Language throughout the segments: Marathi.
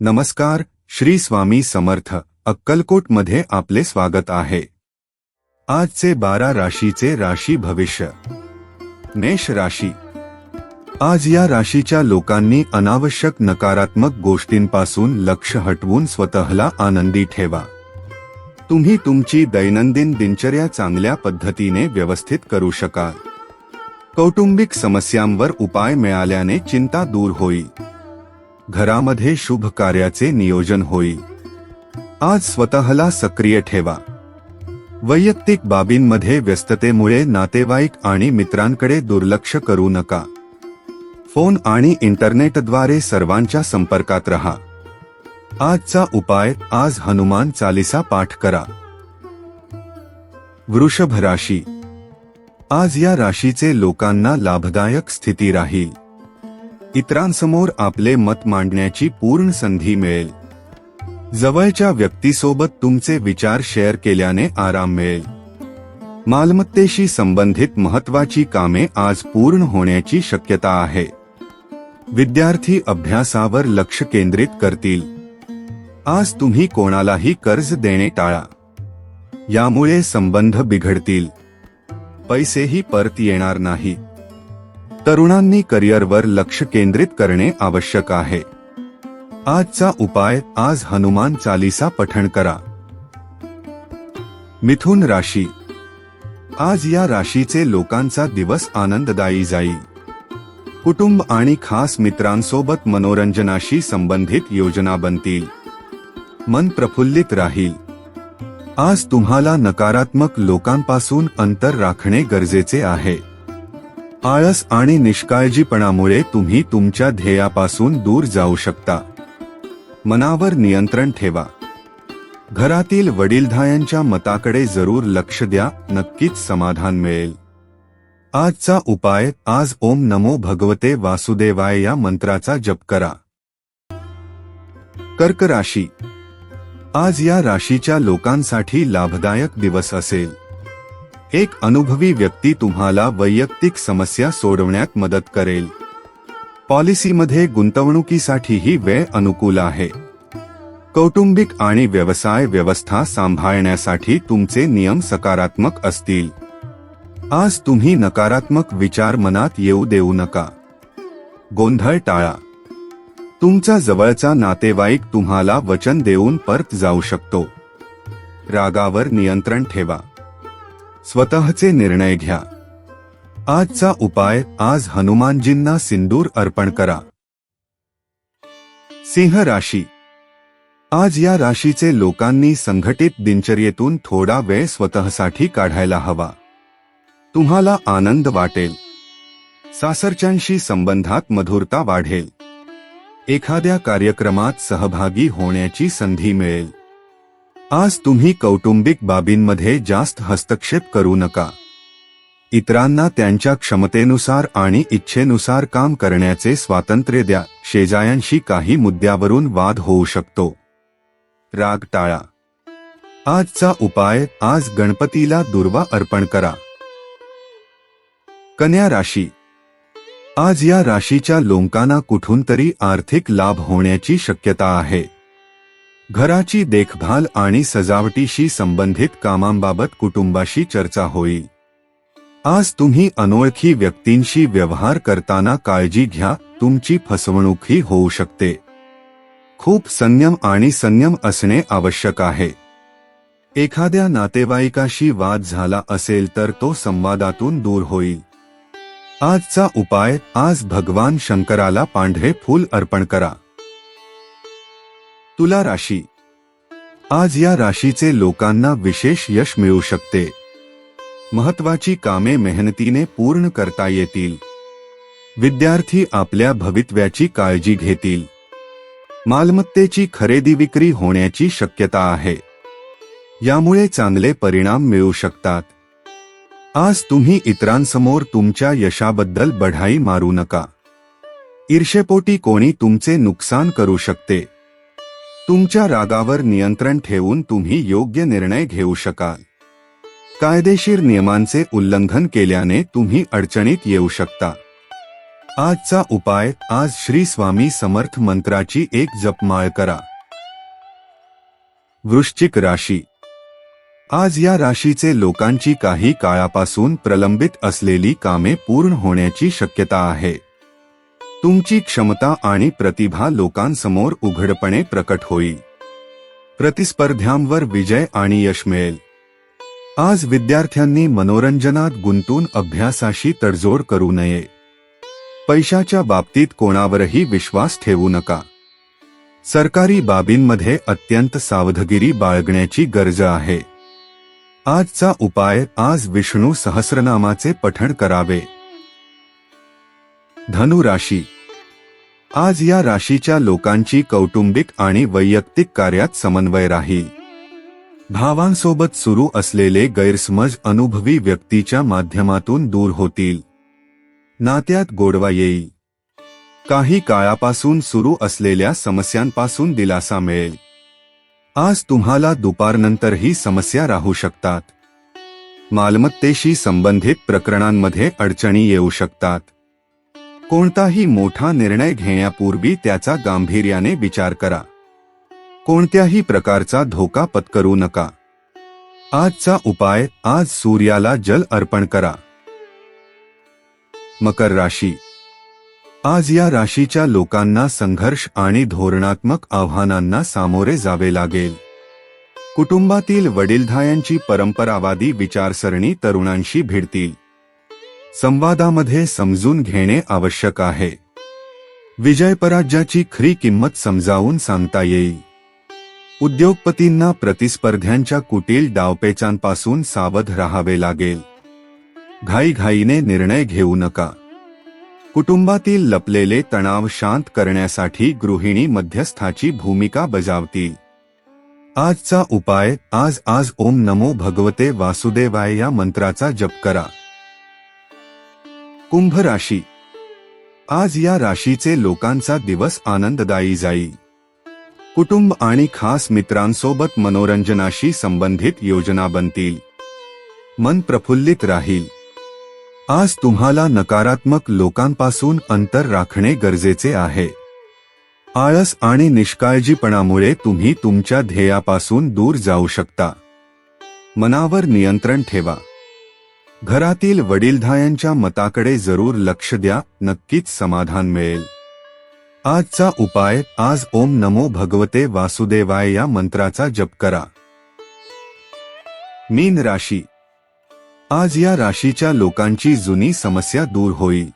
नमस्कार श्री स्वामी समर्थ अक्कलकोटमध्ये आपले स्वागत आहे. आजचे बारा राशीचे राशी भविष्य. मेष राशी. आज या राशीच्या लोकांनी अनावश्यक नकारात्मक गोष्टींपासून लक्ष हटवून स्वतःला आनंदी ठेवा. तुम्ही तुमची दैनंदिन दिनचर्या चांगल्या पद्धतीने व्यवस्थित करू शकाल. कौटुंबिक समस्यांवर उपाय मिळाल्याने चिंता दूर होईल. घरामध्ये शुभ कार्याचे नियोजन होईल आज स्वतःला सक्रिय ठेवा. वैयक्तिक बाबींमध्ये व्यस्ततेमुळे नातेवाईक आणि मित्रांकडे दुर्लक्ष करू नका. फोन आणि इंटरनेटद्वारे सर्वांच्या संपर्कात रहा. आजचा उपाय आज हनुमान चालिसा पाठ करा. वृषभ राशी. आज या राशीचे लोकांना लाभदायक स्थिती राहील. इतरांसमोर आपले मत मांडण्याची पूर्ण संधी मिळेल. जवळच्या व्यक्तीसोबत तुमचे विचार शेअर केल्याने आराम मिळेल. मालमत्तेशी संबंधित महत्वाची कामे आज पूर्ण होण्याची शक्यता आहे. विद्यार्थी अभ्यासावर लक्ष केंद्रित करतील. आज तुम्ही कोणालाही कर्ज देणे टाळा. यामुळे संबंध बिघडतील. पैसेही परत येणार नाही. तरुणांनी करिअरवर लक्ष केंद्रित करणे आवश्यक आहे. आजचा उपाय आज हनुमान चालिसा पठण करा. मिथुन राशी. आज या राशीचे लोकांचा दिवस आनंददायी जाईल कुटुंब आणि खास मित्रांसोबत मनोरंजनाशी संबंधित योजना बनतील. मन प्रफुल्लित राहील. आज तुम्हाला नकारात्मक लोकांपासून अंतर राखणे गरजेचे आहे. आळस आणि निष्काळजीपणामुळे तुम्ही तुमच्या ध्येयापासून दूर जाऊ शकता. मनावर नियंत्रण ठेवा. घरातील वडीलधायांच्या मताकडे जरूर लक्ष द्या नक्कीच समाधान मिळेल. आजचा उपाय आज ओम नमो भगवते वासुदेवाय या मंत्राचा जप करा. कर्क राशी. आज या राशीच्या लोकांसाठी लाभदायक दिवस असेल. एक अनुभवी व्यक्ती तुम्हाला वैयक्तिक समस्या सोडवण्यात मदत करेल. पॉलिसीमध्ये गुंतवणुकीसाठीही वेळ अनुकूल आहे. कौटुंबिक आणि व्यवसाय व्यवस्था सांभाळण्यासाठी तुमचे नियम सकारात्मक असतील. आज तुम्ही नकारात्मक विचार मनात येऊ देऊ नका. गोंधळ टाळा. तुमचा जवळचा नातेवाईक तुम्हाला वचन देऊन परत जाऊ शकतो. रागावर नियंत्रण ठेवा. स्वतःचे निर्णय घ्या. आजचा उपाय आज हनुमानजींना सिंदूर अर्पण करा. सिंह राशी. आज या राशीचे लोकांनी संघटित दिनचर्येतून थोडा वेळ स्वतःसाठी काढायला हवा. तुम्हाला आनंद वाटेल. सासरच्यांशी संबंधात मधुरता वाढेल. एखाद्या कार्यक्रमात सहभागी होण्याची संधी मिळेल. आज तुम्ही कौटुंबिक बाबींमध्ये जास्त हस्तक्षेप करू नका. इतरांना त्यांच्या क्षमतेनुसार आणि इच्छेनुसार काम करण्याचे स्वातंत्र्य द्या. शेजायांशी काही मुद्द्यावरून वाद होऊ शकतो. राग टाळा. आजचा उपाय आज गणपतीला दुर्वा अर्पण करा. कन्या राशी. आज या राशीच्या लोकांना कुठून तरी आर्थिक लाभ होण्याची शक्यता आहे. घराची देखभाल आणि सजावटीशी संबंधित कामांबाबत कुटुंबाशी चर्चा होईल आज तुम्ही अनोळखी व्यक्तींशी व्यवहार करताना काळजी घ्या तुमची फसवणूकही होऊ शकते. खूप संयम आणि संयम असणे आवश्यक आहे. एखाद्या नातेवाईकाशी वाद झाला असेल तर तो संवादातून दूर होईल आजचा उपाय आज भगवान शंकराला पांढरे फूल अर्पण करा. तुला राशी. आज या राशीचे लोकांना विशेष यश मिळू शकते. महत्वाची कामे मेहनतीने पूर्ण करता येतील. विद्यार्थी आपल्या भवितव्याची काळजी घेतील. मालमत्तेची खरेदी विक्री होण्याची शक्यता आहे. यामुळे चांगले परिणाम मिळू शकतात. आज तुम्ही इतरांसमोर तुमच्या यशाबद्दल बढाई मारू नका. ईर्षेपोटी कोणी तुमचे नुकसान करू शकते. तुमच्या रागावर नियंत्रण ठेवून तुम्ही योग्य निर्णय घेऊ शकाल. कायदेशीर नियमांचे उल्लंघन केल्याने तुम्ही अडचणीत येऊ शकता. आजचा उपाय आज श्री स्वामी समर्थ मंत्राची एक जपमाळ करा. वृश्चिक राशी. आज या राशीचे लोकांची काही काळापासून प्रलंबित असलेली कामे पूर्ण होण्याची शक्यता आहे. तुमची क्षमता आणि प्रतिभा लोकांसमोर उघडपणे प्रकट होईल प्रतिस्पर्ध्यांवर विजय आणि यश मिळेल. आज विद्यार्थ्यांनी मनोरंजनात गुंतून अभ्यासाशी तडजोड करू नये. पैशाच्या बाबतीत कोणावरही विश्वास ठेवू नका. सरकारी बाबींमध्ये अत्यंत सावधगिरी बाळगण्याची गरज आहे. आजचा उपाय आज विष्णू सहस्रनामाचे पठण करावे. धनु राशी आज या राशीच्या लोकांची कौटुंबिक आणि वैयक्तिक कार्यात समन्वय राहील. भावांसोबत सुरू असलेले गैरसमज अनुभवी व्यक्तीच्या माध्यमातून दूर होतील. नात्यात गोडवा येईल. काही काळापासून सुरू असलेल्या समस्यांपासून दिलासा मिळेल. आज तुम्हाला दुपारनंतरही समस्या राहू शकतात. मालमत्तेशी संबंधित प्रकरणांमध्ये अडचणी येऊ शकतात. कोणताही मोठा निर्णय घेण्यापूर्वी त्याचा गांभीर्याने विचार करा. कोणत्याही प्रकारचा धोका पत्करू नका. आजचा उपाय आज सूर्याला जल अर्पण करा. मकर राशी. आज या राशीच्या लोकांना संघर्ष आणि धोरणात्मक आव्हानांना सामोरे जावे लागेल. कुटुंबातील वडीलधायांची परंपरावादी विचारसरणी तरुणांशी भिडतील. संवादामध्ये समजून घेणे आवश्यक आहे. विजयपराज्याची खरी किंमत समजावून सांगता येईल. उद्योगपतींना प्रतिस्पर्ध्यांच्या कुटील डावपेचांपासून सावध राहावे लागेल. घाईघाईने निर्णय घेऊ नका. कुटुंबातील लपलेले तणाव शांत करण्यासाठी गृहिणी मध्यस्थाची भूमिका बजावतील. आजचा उपाय आज आज ओम नमो भगवते वासुदेवाय या मंत्राचा जप करा. कुंभ राशी आज या राशीचे लोकांचा दिवस आनंददायी जाईल. कुटुंब आणि खास मित्रांसोबत मनोरंजनाशी संबंधित योजना बनतील. मन प्रफुल्लित राहील. आज तुम्हाला नकारात्मक लोकांपासून अंतर राखणे गरजेचे आहे. आळस आणि निष्काळजीपणामुळे तुम्ही तुमच्या ध्येयापासून दूर जाऊ शकता. मनावर नियंत्रण ठेवा. घरातील वडीलधायांच्या मताकडे जरूर लक्ष द्या नक्कीच समाधान मिळेल. आजचा उपाय आज ओम नमो भगवते वासुदेवाय या मंत्राचा जप करा. मीन राशी. आज या राशीच्या लोकांची जुनी समस्या दूर होईल.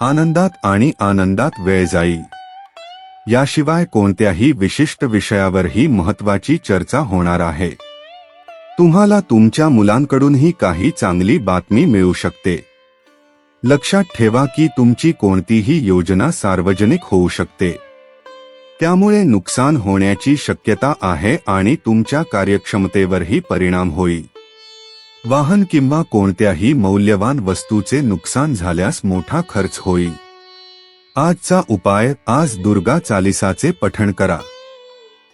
आनंदात आणि आनंदात वेळ जाईल. याशिवाय कोणत्याही विशिष्ट विषयावरही महत्वाची चर्चा होणार आहे. तुम्हाला तुमच्या मुलांकडूनही काही चांगली बातमी मिळू शकते. लक्षात ठेवा की तुमची कोणतीही योजना सार्वजनिक होऊ शकते. त्यामुळे नुकसान होण्याची शक्यता आहे आणि तुमच्या कार्यक्षमतेवरही परिणाम होईल. वाहन किंवा कोणत्याही मौल्यवान वस्तूचे नुकसान झाल्यास मोठा खर्च होईल. आजचा उपाय आज दुर्गा चालिसाचे पठण करा.